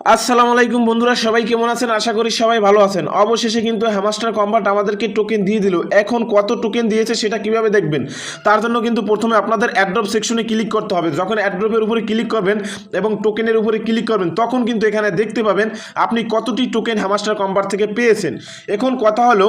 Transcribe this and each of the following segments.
আসসালামু আলাইকুম বন্ধুরা, সবাই কেমন আছেন? আশা করি সবাই ভালো আছেন। অবশেষে কিন্তু হ্যামাস্টার কম্বাট আমাদেরকে টোকেন দিয়ে দিল। এখন কত টোকেন দিয়েছে সেটা কীভাবে দেখবেন? তার জন্য কিন্তু প্রথমে আপনাদের অ্যাড্রপ সেকশনে ক্লিক করতে হবে। যখন অ্যাড্রপের উপরে ক্লিক করবেন এবং টোকেনের উপরে ক্লিক করবেন, তখন কিন্তু এখানে দেখতে পাবেন আপনি কতটি টোকেন হ্যামাস্টার কম্বাট থেকে পেয়েছেন। এখন কথা হলো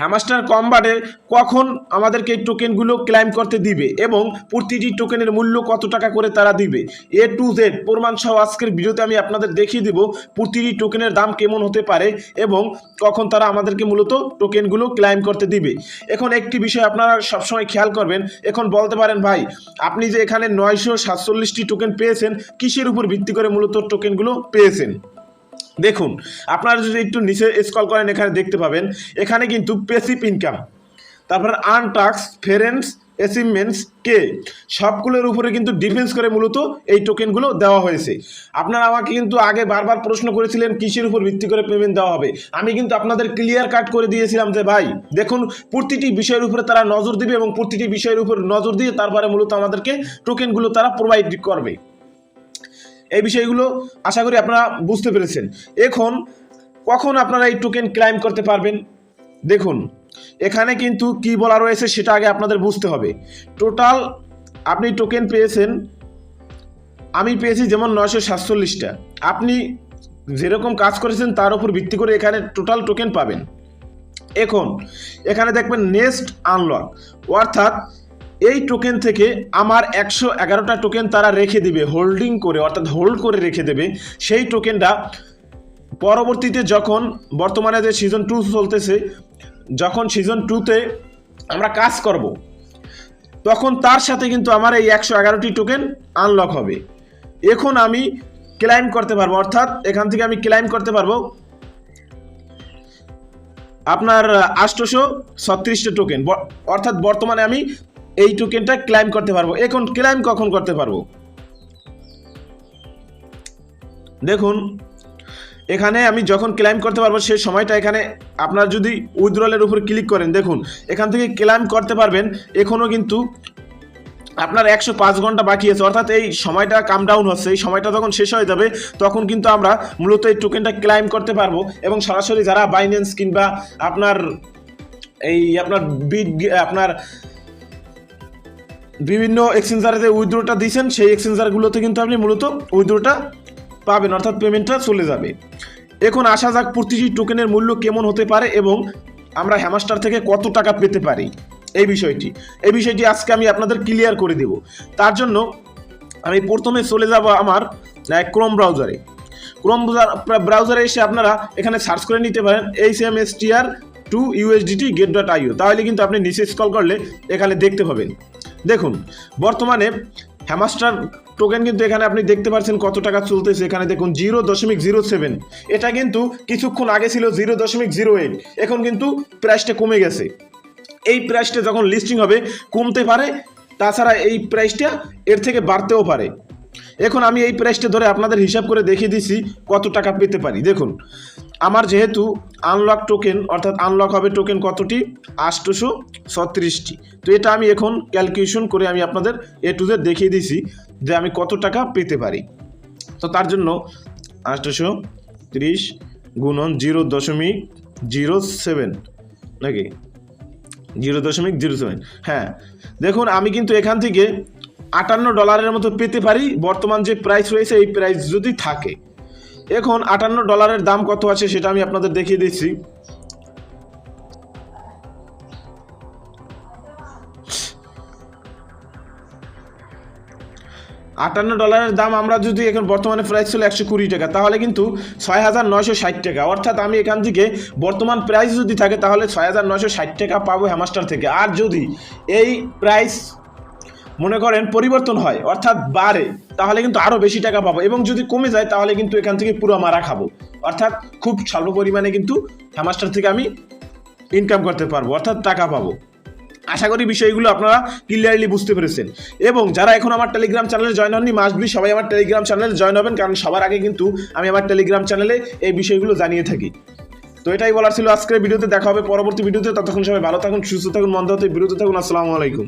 হ্যামাস্টার কম্বাটে কখন আমাদেরকে এই টোকেনগুলো ক্লাইম করতে দিবে এবং প্রতিটি টোকেনের মূল্য কত টাকা করে তারা দিবে? এ টু জেড প্রমাণ সহ আজকের ভিডিওতে আমি আপনাদের দেখিয়ে দিব প্রতিটি টোকেনের দাম কেমন হতে পারে এবং কখন তারা আমাদেরকে মূলত টোকেনগুলো ক্লাইম করতে দিবে। এখন একটি বিষয় আপনারা সবসময় খেয়াল করবেন। এখন বলতে পারেন, ভাই, আপনি যে এখানে নয়শো সাতচল্লিশটি টোকেন পেয়েছেন, কিসের উপর ভিত্তি করে মূলত টোকেনগুলো পেয়েছেন? দেখুন, আপনারা যদি একটু নিচে স্কল করেন, এখানে দেখতে পাবেন, এখানে কিন্তু পেসিভ ইনকাম তারপর আনটাক্স ফেরেন্স অ্যাচিভমেন্টস কে সবগুলোর উপরে কিন্তু ডিফেন্স করে মূলত এই টোকেনগুলো দেওয়া হয়েছে। আপনারা আমাকে কিন্তু আগে বারবার প্রশ্ন করেছিলেন, কিসের উপর ভিত্তি করে পেমেন্ট দেওয়া হবে? আমি কিন্তু আপনাদের ক্লিয়ার কাট করে দিয়েছিলাম যে, ভাই, দেখুন, প্রতিটি বিষয়ের উপরে তারা নজর দিবে এবং প্রতিটি বিষয়ের উপর নজর দিয়ে তারপরে মূলত আমাদেরকে টোকেনগুলো তারা প্রোভাইড করবে। এই বিষয়গুলো আশা করি আপনারা বুঝতে পেরেছেন। এখন কখন আপনারা এই টোকেন ক্লাইম করতে পারবেন? দেখুন, এখানে কিন্তু কি বলা রয়েছে সেটা আগে আপনাদের বুঝতে হবে। টোটাল আপনি টোকেন পেয়েছেন, আমি পেয়েছি যেমন নয়শো সাতচল্লিশটা। আপনি যেরকম কাজ করেছেন তার উপর ভিত্তি করে এখানে টোটাল টোকেন পাবেন। এখন, এখানে দেখবেন নেক্সট আনলক অর্থাৎ এই টোকেন থেকে আমার একশো এগারোটা টোকেন তারা রেখে দিবে হোল্ডিং করে, অর্থাৎ হোল্ড করে রেখে দেবে। সেই টোকেনটা পরবর্তীতে যখন বর্তমানে যে সিজন টু চলতেছে, যখন সিজন টুতে আমরা কাজ করব, তখন তার সাথে কিন্তু আমার এই একশো এগারোটি টোকেন আনলক হবে। এখন আমি ক্লাইম করতে পারব, অর্থাৎ এখান থেকে আমি ক্লাইম করতে পারব আপনার আষ্টশো ছত্রিশটা টোকেন অর্থাৎ বর্তমানে আমি এই টোকেনটা ক্লাইম করতে পারব। এখন ক্লাইম কখন করতে পারব? দেখুন, এখানে আমি যখন ক্লাইম করতে পারব সেই সময়টা এখানে আপনার যদি উইথড্রলের উপর ক্লিক করেন, দেখুন, এখান থেকে ক্লাইম করতে পারবেন, এখনও কিন্তু আপনার একশো পাঁচ ঘণ্টা বাকি আছে। অর্থাৎ এই সময়টা কাম ডাউন হচ্ছে, এই সময়টা যখন শেষ হয়ে যাবে, তখন কিন্তু আমরা মূলত এই টোকেনটা ক্লাইম করতে পারব এবং সরাসরি যারা বাইন্যান্স কিংবা আপনার এই আপনার বিট আপনার বিভিন্ন এক্সচেঞ্জারে যে উইথড্রোটা দিয়েছেন, সেই এক্সচেঞ্জারগুলোতে কিন্তু আপনি মূলত উইথড্রোটা পাবেন, অর্থাৎ পেমেন্টটা চলে যাবে। এখন আসা যাক প্রতিটি টোকেনের মূল্য কেমন হতে পারে এবং আমরা হ্যামাস্টার থেকে কত টাকা পেতে পারি। এই বিষয়টি এই বিষয়টি আজকে আমি আপনাদের ক্লিয়ার করে দেব। তার জন্য আমি প্রথমে চলে যাব আমার ক্রোম ব্রাউজারে ক্রোম ব্রাউজারে এসে আপনারা এখানে সার্চ করে নিতে পারেন H M S T R to USDT gate dot io তাহলে কিন্তু আপনি নিচে স্কল করলে এখানে দেখতে পাবেন। দেখুন, বর্তমানে হ্যামাস্টার টোকেন কিন্তু এখানে আপনি দেখতে পাচ্ছেন কত টাকা চলতেছে। এখানে দেখুন জিরো দশমিক জিরো সেভেন। এটা কিন্তু কিছুক্ষণ আগে ছিল জিরো দশমিক জিরো এইট। এখন কিন্তু প্রাইসটা কমে গেছে। এই প্রাইসটা যখন লিস্টিং হবে, কমতে পারে। তাছাড়া এই প্রাইসটা এর থেকে বাড়তেও পারে। এখন আমি এই প্রাইসটা ধরে আপনাদের হিসাব করে দেখিয়ে দিছি কত টাকা পেতে পারি। দেখুন, আমার যেহেতু আনলক টোকেন অর্থাৎ আনলক হবে টোকেন কতটি? আটশোশো ছত্রিশটি। তো এটা আমি এখন ক্যালকুলেশন করে আমি আপনাদের এ টু জেড দেখিয়ে দিছি যে আমি কত টাকা পেতে পারি। তো তার জন্য আটশোশো ত্রিশ গুণন জিরো দশমিক জিরো সেভেন নাকি? জিরো দশমিক জিরো সেভেন। হ্যাঁ দেখুন, আমি কিন্তু এখান থেকে আটান্ন ডলারের মতো পেতে পারি। বর্তমান যে প্রাইস রয়েছে, এই প্রাইস যদি থাকে। এখন আটান্ন ডলারের দাম কত আছে সেটা আমি আপনাদের দেখিয়ে দিচ্ছি। আটান্ন ডলারের দাম আমরা যদি এখন বর্তমানে প্রাইস ছিল একশো কুড়ি টাকা, তাহলে কিন্তু ছয় হাজার নয়শো ষাট টাকা। অর্থাৎ আমি এখান থেকে বর্তমান প্রাইস যদি থাকে, তাহলে ছয় হাজার নয়শো ষাট টাকা পাবো হ্যামাস্টার থেকে। আর যদি এই প্রাইস মনে করেন পরিবর্তন হয়, অর্থাৎ বাড়ে, তাহলে কিন্তু আরও বেশি টাকা পাবো এবং যদি কমে যায়, তাহলে কিন্তু এখান থেকে পুরো মারা খাব। অর্থাৎ খুব স্বল্প পরিমাণে কিন্তু হ্যামাস্টার থেকে আমি ইনকাম করতে পারব, অর্থাৎ টাকা পাবো। আশা করি বিষয়গুলো আপনারা ক্লিয়ারলি বুঝতে পেরেছেন। এবং যারা এখন আমার টেলিগ্রাম চ্যানেলে জয়েন হননি মাসবি সবাই আমার টেলিগ্রাম চ্যানেলে জয়েন হবেন, কারণ সবার আগে কিন্তু আমি আমার টেলিগ্রাম চ্যানেলে এই বিষয়গুলো জানিয়ে থাকি। তো এটাই বলার ছিল আজকের ভিডিওতে, দেখা হবে পরবর্তী ভিডিওতে, ততক্ষণ সবাই ভালো থাকুন, সুস্থ থাকুন, মন্দ হতে বিরত থাকুন, আসসালামু আলাইকুম।